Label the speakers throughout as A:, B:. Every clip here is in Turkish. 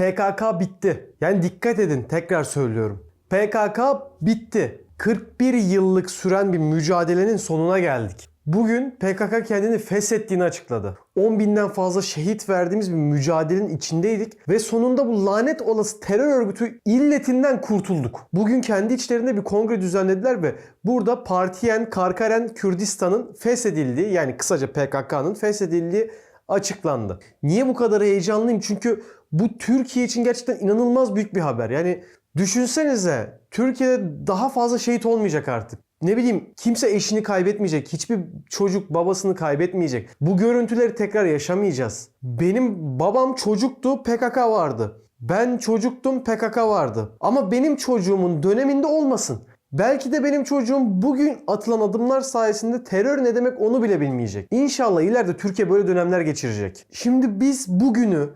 A: PKK bitti. Yani dikkat edin tekrar söylüyorum. PKK bitti. 41 yıllık süren bir mücadelenin sonuna geldik. Bugün PKK kendini feshettiğini açıkladı. 10 binden fazla şehit verdiğimiz bir mücadelenin içindeydik ve sonunda bu lanet olası terör örgütü illetinden kurtulduk. Bugün kendi içlerinde bir kongre düzenlediler ve burada Partiyen Karkaren Kürdistan'ın feshedildiği yani kısaca PKK'nın feshedildiği açıklandı. Niye bu kadar heyecanlıyım? Çünkü bu Türkiye için gerçekten inanılmaz büyük bir haber. Yani düşünsenize Türkiye'de daha fazla şehit olmayacak artık. Ne bileyim kimse eşini kaybetmeyecek. Hiçbir çocuk babasını kaybetmeyecek. Bu görüntüleri tekrar yaşamayacağız. Benim babam çocuktu PKK vardı. Ben çocuktum PKK vardı. Ama benim çocuğumun döneminde olmasın. Belki de benim çocuğum bugün atılan adımlar sayesinde terör ne demek onu bile bilmeyecek. İnşallah ileride Türkiye böyle dönemler geçirecek. Şimdi biz bugünü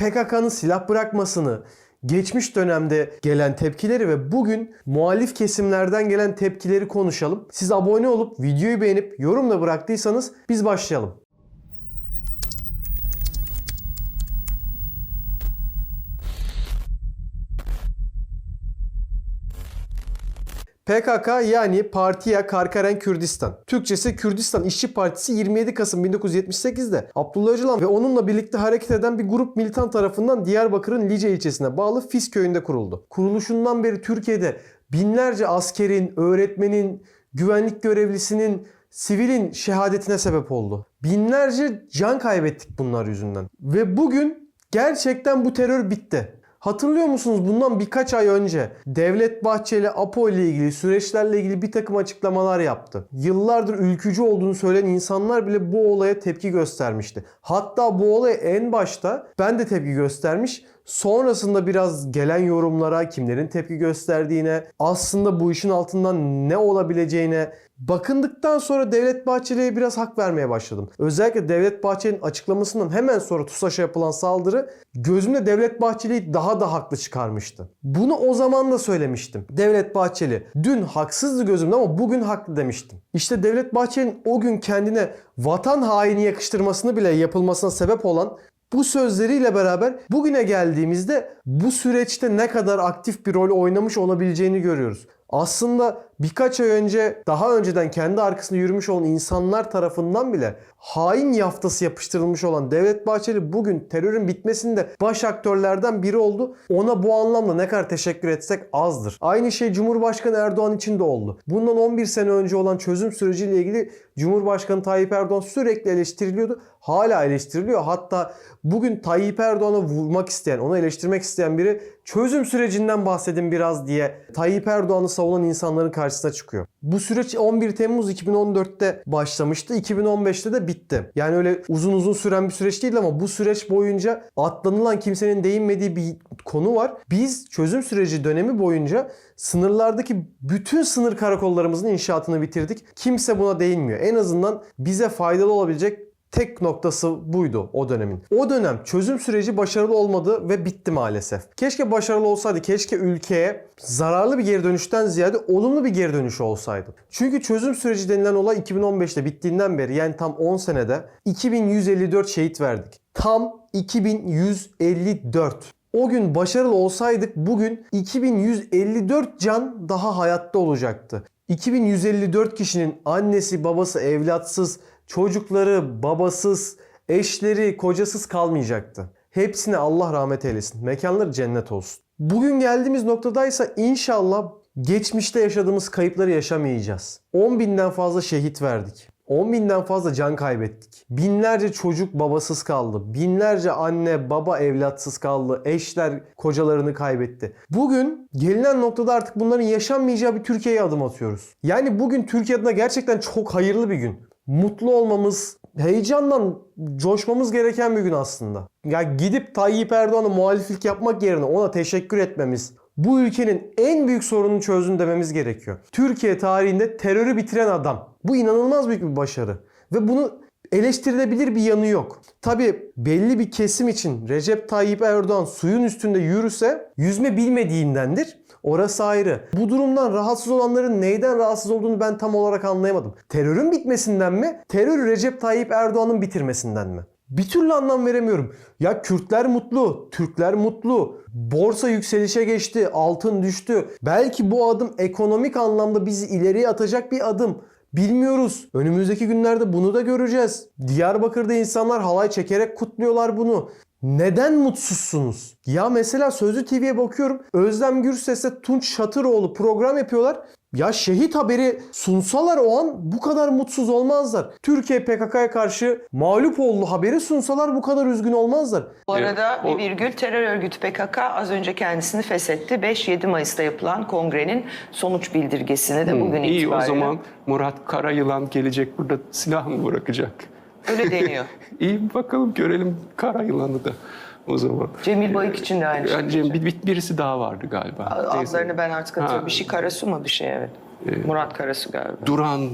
A: PKK'nın silah bırakmasını, geçmiş dönemde gelen tepkileri ve bugün muhalif kesimlerden gelen tepkileri konuşalım. Siz abone olup videoyu beğenip yorum da bıraktıysanız biz başlayalım. PKK yani Partiya Karkaren Kürdistan. Türkçesi Kürdistan İşçi Partisi 27 Kasım 1978'de Abdullah Öcalan ve onunla birlikte hareket eden bir grup militan tarafından Diyarbakır'ın Lice ilçesine bağlı Fis köyünde kuruldu. Kuruluşundan beri Türkiye'de binlerce askerin, öğretmenin, güvenlik görevlisinin, sivilin şehadetine sebep oldu. Binlerce can kaybettik bunlar yüzünden. Ve bugün gerçekten bu terör bitti. Hatırlıyor musunuz bundan birkaç ay önce Devlet Bahçeli APO ile ilgili süreçlerle ilgili bir takım açıklamalar yaptı. Yıllardır ülkücü olduğunu söyleyen insanlar bile bu olaya tepki göstermişti. Hatta bu olaya en başta ben de tepki göstermiş. Sonrasında biraz gelen yorumlara, kimlerin tepki gösterdiğine, aslında bu işin altından ne olabileceğine bakındıktan sonra Devlet Bahçeli'ye biraz hak vermeye başladım. Özellikle Devlet Bahçeli'nin açıklamasından hemen sonra TUSAŞ'a yapılan saldırı gözümde Devlet Bahçeli'yi daha da haklı çıkarmıştı. Bunu o zaman da söylemiştim. Devlet Bahçeli dün haksızdı gözümde ama bugün haklı demiştim. İşte Devlet Bahçeli'nin o gün kendine vatan haini yakıştırmasını bile yapılmasına sebep olan bu sözleriyle beraber bugüne geldiğimizde bu süreçte ne kadar aktif bir rol oynamış olabileceğini görüyoruz. Aslında birkaç ay önce daha önceden kendi arkasında yürümüş olan insanlar tarafından bile hain yaftası yapıştırılmış olan Devlet Bahçeli bugün terörün bitmesinde baş aktörlerden biri oldu. Ona bu anlamda ne kadar teşekkür etsek azdır. Aynı şey Cumhurbaşkanı Erdoğan için de oldu. Bundan 11 sene önce olan çözüm süreciyle ilgili Cumhurbaşkanı Tayyip Erdoğan sürekli eleştiriliyordu. Hala eleştiriliyor. Hatta bugün Tayyip Erdoğan'a vurmak isteyen, onu eleştirmek isteyen biri çözüm sürecinden bahsedin biraz diye Tayyip Erdoğan'ı savunan insanların karşısına çıkıyor. Bu süreç 11 Temmuz 2014'te başlamıştı. 2015'te de bitti. Yani öyle uzun uzun süren bir süreç değil ama bu süreç boyunca atlanılan kimsenin değinmediği bir konu var. Biz çözüm süreci dönemi boyunca sınırlardaki bütün sınır karakollarımızın inşaatını bitirdik. Kimse buna değinmiyor. En azından bize faydalı olabilecek tek noktası buydu o dönemin. O dönem çözüm süreci başarılı olmadı ve bitti maalesef. Keşke başarılı olsaydı. Keşke ülkeye zararlı bir geri dönüşten ziyade olumlu bir geri dönüş olsaydı. Çünkü çözüm süreci denilen olay 2015'te bittiğinden beri yani tam 10 senede 2154 şehit verdik. Tam 2154. O gün başarılı olsaydık bugün 2154 can daha hayatta olacaktı. 2154 kişinin annesi, babası, evlatsız, çocukları, babasız, eşleri, kocasız kalmayacaktı. Hepsine Allah rahmet eylesin. Mekanları cennet olsun. Bugün geldiğimiz noktadaysa inşallah geçmişte yaşadığımız kayıpları yaşamayacağız. 10 binden fazla şehit verdik. 10 binden fazla can kaybettik. Binlerce çocuk babasız kaldı. Binlerce anne baba evlatsız kaldı. Eşler kocalarını kaybetti. Bugün gelinen noktada artık bunların yaşanmayacağı bir Türkiye'ye adım atıyoruz. Yani bugün Türkiye adına gerçekten çok hayırlı bir gün. Mutlu olmamız, heyecandan coşmamız gereken bir gün aslında. Ya gidip Tayyip Erdoğan'a muhaliflik yapmak yerine ona teşekkür etmemiz, bu ülkenin en büyük sorununu çözdün dememiz gerekiyor. Türkiye tarihinde terörü bitiren adam. Bu inanılmaz büyük bir başarı. Ve bunu eleştirilebilir bir yanı yok. Tabi belli bir kesim için Recep Tayyip Erdoğan suyun üstünde yürüse yüzme bilmediğindendir. Orası ayrı. Bu durumdan rahatsız olanların neyden rahatsız olduğunu ben tam olarak anlayamadım. Terörün bitmesinden mi? Terörü Recep Tayyip Erdoğan'ın bitirmesinden mi? Bir türlü anlam veremiyorum. Ya Kürtler mutlu, Türkler mutlu. Borsa yükselişe geçti, altın düştü. Belki bu adım ekonomik anlamda bizi ileriye atacak bir adım. Bilmiyoruz. Önümüzdeki günlerde bunu da göreceğiz. Diyarbakır'da insanlar halay çekerek kutluyorlar bunu. Neden mutsuzsunuz? Ya mesela Sözlü TV'ye bakıyorum. Özlem Gürses'e Tunç Şatıroğlu program yapıyorlar. Ya şehit haberi sunsalar o an bu kadar mutsuz olmazlar. Türkiye PKK'ya karşı mağlup oldu haberi sunsalar bu kadar üzgün olmazlar.
B: Bu arada bir virgül terör örgütü PKK az önce kendisini feshetti. 5-7 Mayıs'ta yapılan kongrenin sonuç bildirgesini de bugün
C: İyi
B: itibariyle
C: o zaman Murat Karayılan gelecek burada silah mı bırakacak?
B: Öyle deniyor.
C: İyi bakalım görelim Karayılan'ı da o zaman.
B: Cemil Bayık için de aynı şey.
C: Yani Cem, bir, bir- birisi daha vardı galiba.
B: Adlarını ben artık hatırlıyorum.
C: Ha.
B: Bir şey Karasu mu bir şey evet. Murat Karasu galiba.
C: Duran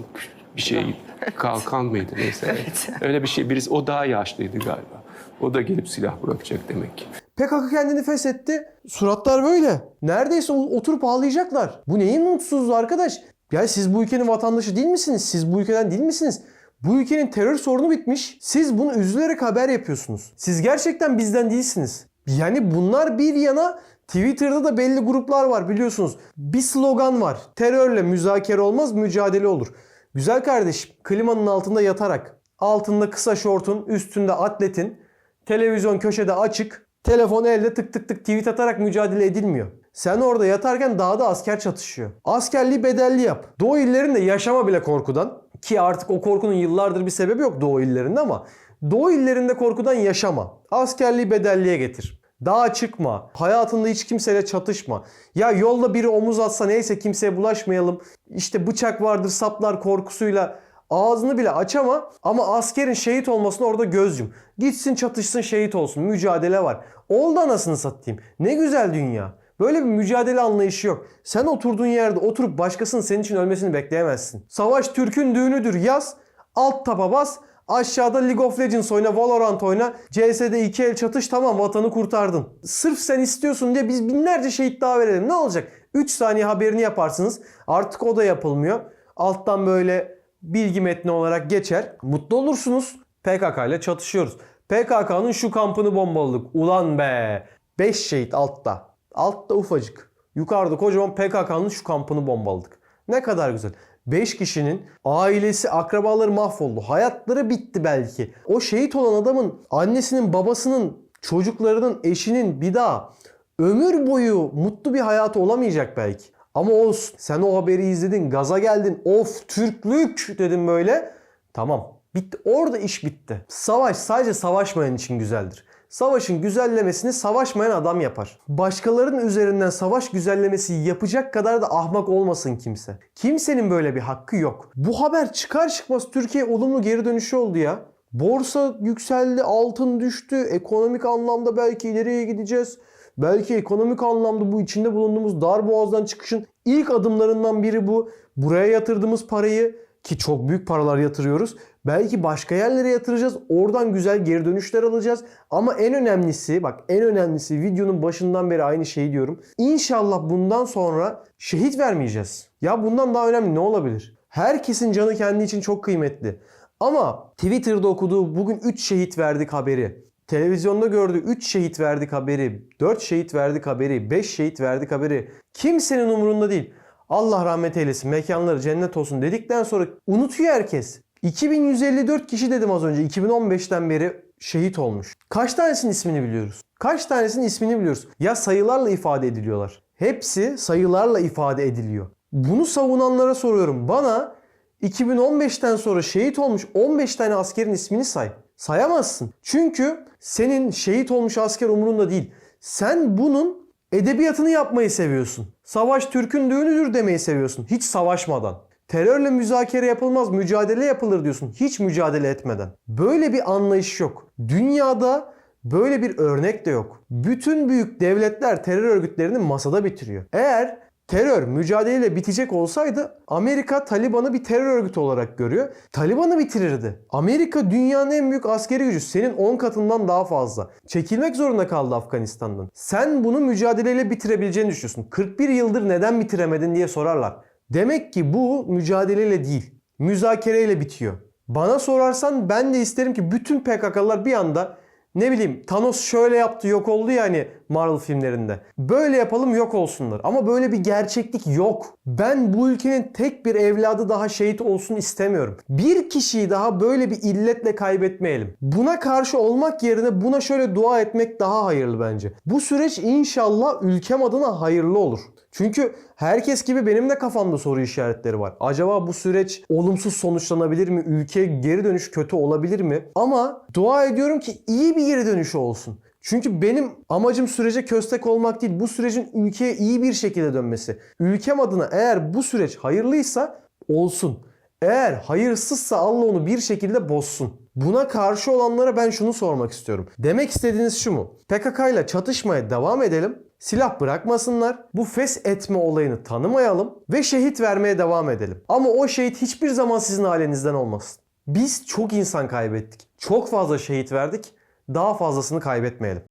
C: bir şey. Kalkan mıydı neyse.
B: Evet.
C: Öyle bir şey. Birisi o daha yaşlıydı galiba. O da gelip silah bırakacak demek ki.
A: PKK kendini feshetti. Suratlar böyle. Neredeyse oturup ağlayacaklar. Bu neyin mutsuzluğu arkadaş? Ya siz bu ülkenin vatandaşı değil misiniz? Siz bu ülkeden değil misiniz? Bu ülkenin terör sorunu bitmiş. Siz bunu üzülerek haber yapıyorsunuz. Siz gerçekten bizden değilsiniz. Yani bunlar bir yana Twitter'da da belli gruplar var biliyorsunuz. Bir slogan var. Terörle müzakere olmaz, mücadele olur. Güzel kardeşim, klimanın altında yatarak, altında kısa şortun, üstünde atletin, televizyon köşede açık, telefon elde tık tık tık tweet atarak mücadele edilmiyor. Sen orada yatarken dağda asker çatışıyor. Askerliği bedelli yap. Doğu illerinde yaşama bile korkudan ki artık o korkunun yıllardır bir sebebi yok Doğu illerinde ama Doğu illerinde korkudan yaşama. Askerliği bedelliye getir. Dağa çıkma. Hayatında hiç kimseyle çatışma. Ya yolda biri omuz atsa neyse kimseye bulaşmayalım. İşte bıçak vardır saplar korkusuyla ağzını bile açama ama askerin şehit olmasına orada göz. Gitsin çatışsın şehit olsun. Mücadele var. Oldu anasını satayım. Ne güzel dünya. Böyle bir mücadele anlayışı yok. Sen oturduğun yerde oturup başkasının senin için ölmesini bekleyemezsin. Savaş Türk'ün düğünüdür yaz. Alt taba bas. Aşağıda League of Legends oyna, Valorant oyna. CS'de iki el çatış tamam vatanı kurtardın. Sırf sen istiyorsun diye biz binlerce şehit daha verelim. Ne olacak? 3 saniye haberini yaparsınız. Artık o da yapılmıyor. Alttan böyle bilgi metni olarak geçer. Mutlu olursunuz. PKK ile çatışıyoruz. PKK'nın şu kampını bombaladık. Ulan be. 5 şehit altta. Altta ufacık. Yukarıda kocaman PKK'nın şu kampını bombaladık. Ne kadar güzel. 5 kişinin ailesi, akrabaları mahvoldu. Hayatları bitti belki. O şehit olan adamın annesinin, babasının, çocuklarının, eşinin bir daha ömür boyu mutlu bir hayatı olamayacak belki. Ama olsun. Sen o haberi izledin, gaza geldin. Of Türklük dedim böyle. Tamam. Bitti. Orada iş bitti. Savaş sadece savaşmayan için güzeldir. Savaşın güzellemesini savaşmayan adam yapar. Başkalarının üzerinden savaş güzellemesi yapacak kadar da ahmak olmasın kimse. Kimsenin böyle bir hakkı yok. Bu haber çıkar çıkmaz Türkiye olumlu geri dönüşü oldu ya. Borsa yükseldi, altın düştü. Ekonomik anlamda belki ileriye gideceğiz. Belki ekonomik anlamda bu içinde bulunduğumuz dar boğazdan çıkışın ilk adımlarından biri bu. Buraya yatırdığımız parayı ki çok büyük paralar yatırıyoruz. Belki başka yerlere yatıracağız. Oradan güzel geri dönüşler alacağız. Ama en önemlisi bak en önemlisi videonun başından beri aynı şeyi diyorum. İnşallah bundan sonra şehit vermeyeceğiz. Ya bundan daha önemli ne olabilir? Herkesin canı kendi için çok kıymetli. Ama Twitter'da okuduğu bugün 3 şehit verdik haberi. Televizyonda gördüğü 3 şehit verdik haberi, 4 şehit verdik haberi, 5 şehit verdik haberi. Kimsenin umurunda değil. Allah rahmet eylesin, mekanları cennet olsun dedikten sonra unutuyor herkes. 2154 kişi dedim az önce 2015'ten beri şehit olmuş. Kaç tanesinin ismini biliyoruz? Kaç tanesinin ismini biliyoruz? Ya sayılarla ifade ediliyorlar. Hepsi sayılarla ifade ediliyor. Bunu savunanlara soruyorum. Bana 2015'ten sonra şehit olmuş 15 tane askerin ismini say. Sayamazsın. Çünkü senin şehit olmuş asker umurunda değil. Sen bunun edebiyatını yapmayı seviyorsun. Savaş Türk'ün düğünüdür demeyi seviyorsun. Hiç savaşmadan. Terörle müzakere yapılmaz, mücadele yapılır diyorsun. Hiç mücadele etmeden. Böyle bir anlayış yok. Dünyada böyle bir örnek de yok. Bütün büyük devletler terör örgütlerini masada bitiriyor. Eğer terör mücadeleyle bitecek olsaydı Amerika Taliban'ı bir terör örgütü olarak görüyor. Taliban'ı bitirirdi. Amerika dünyanın en büyük askeri gücü. Senin 10 katından daha fazla. Çekilmek zorunda kaldı Afganistan'dan. Sen bunu mücadeleyle bitirebileceğini düşünüyorsun. 41 yıldır neden bitiremedin diye sorarlar. Demek ki bu mücadeleyle değil, müzakereyle bitiyor. Bana sorarsan ben de isterim ki bütün PKK'lılar bir anda ne bileyim Thanos şöyle yaptı yok oldu ya hani Marvel filmlerinde. Böyle yapalım yok olsunlar. Ama böyle bir gerçeklik yok. Ben bu ülkenin tek bir evladı daha şehit olsun istemiyorum. Bir kişiyi daha böyle bir illetle kaybetmeyelim. Buna karşı olmak yerine buna şöyle dua etmek daha hayırlı bence. Bu süreç inşallah ülkem adına hayırlı olur. Çünkü herkes gibi benim de kafamda soru işaretleri var. Acaba bu süreç olumsuz sonuçlanabilir mi? Ülkeye geri dönüş kötü olabilir mi? Ama dua ediyorum ki iyi bir geri dönüşü olsun. Çünkü benim amacım sürece köstek olmak değil. Bu sürecin ülkeye iyi bir şekilde dönmesi. Ülkem adına eğer bu süreç hayırlıysa olsun. Eğer hayırsızsa Allah onu bir şekilde bozsun. Buna karşı olanlara ben şunu sormak istiyorum. Demek istediğiniz şu mu? PKK ile çatışmaya devam edelim. Silah bırakmasınlar. Bu fes etme olayını tanımayalım ve şehit vermeye devam edelim. Ama o şehit hiçbir zaman sizin ailenizden olmasın. Biz çok insan kaybettik. Çok fazla şehit verdik. Daha fazlasını kaybetmeyelim.